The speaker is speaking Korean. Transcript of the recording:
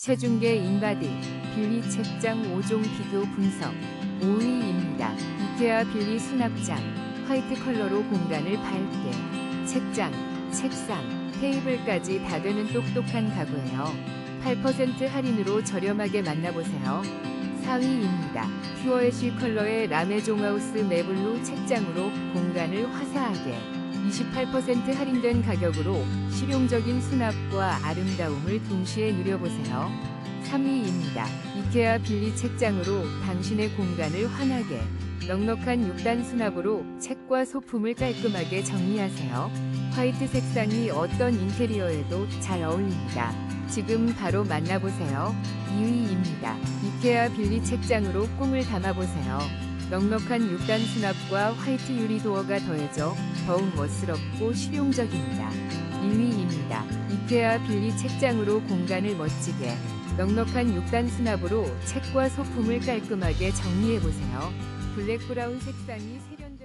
체중계 인바디, 빌리 책장 5종 비교 분석 5위입니다. 이케아 빌리 수납장, 화이트 컬러로 공간을 밝게, 책장, 책상, 테이블까지 다 되는 똑똑한 가구예요. 8% 할인으로 저렴하게 만나보세요. 4위입니다. 퓨어 애쉬 컬러의 라메 종하우스 매블로 책장으로 공간을 화사하게 28% 할인된 가격으로 실용적인 수납과 아름다움을 동시에 누려보세요. 3위입니다. 이케아 빌리 책장으로 당신의 공간을 환하게 넉넉한 6단 수납으로 책과 소품을 깔끔하게 정리하세요. 화이트 색상이 어떤 인테리어에도 잘 어울립니다. 지금 바로 만나보세요. 2위입니다. 이케아 빌리 책장으로 꿈을 담아보세요. 넉넉한 6단 수납과 화이트 유리 도어가 더해져 더욱 멋스럽고 실용적입니다. 1위입니다. 이케아 빌리 책장으로 공간을 멋지게 넉넉한 6단 수납으로 책과 소품을 깔끔하게 정리해보세요. 블랙 브라운 색상이 세련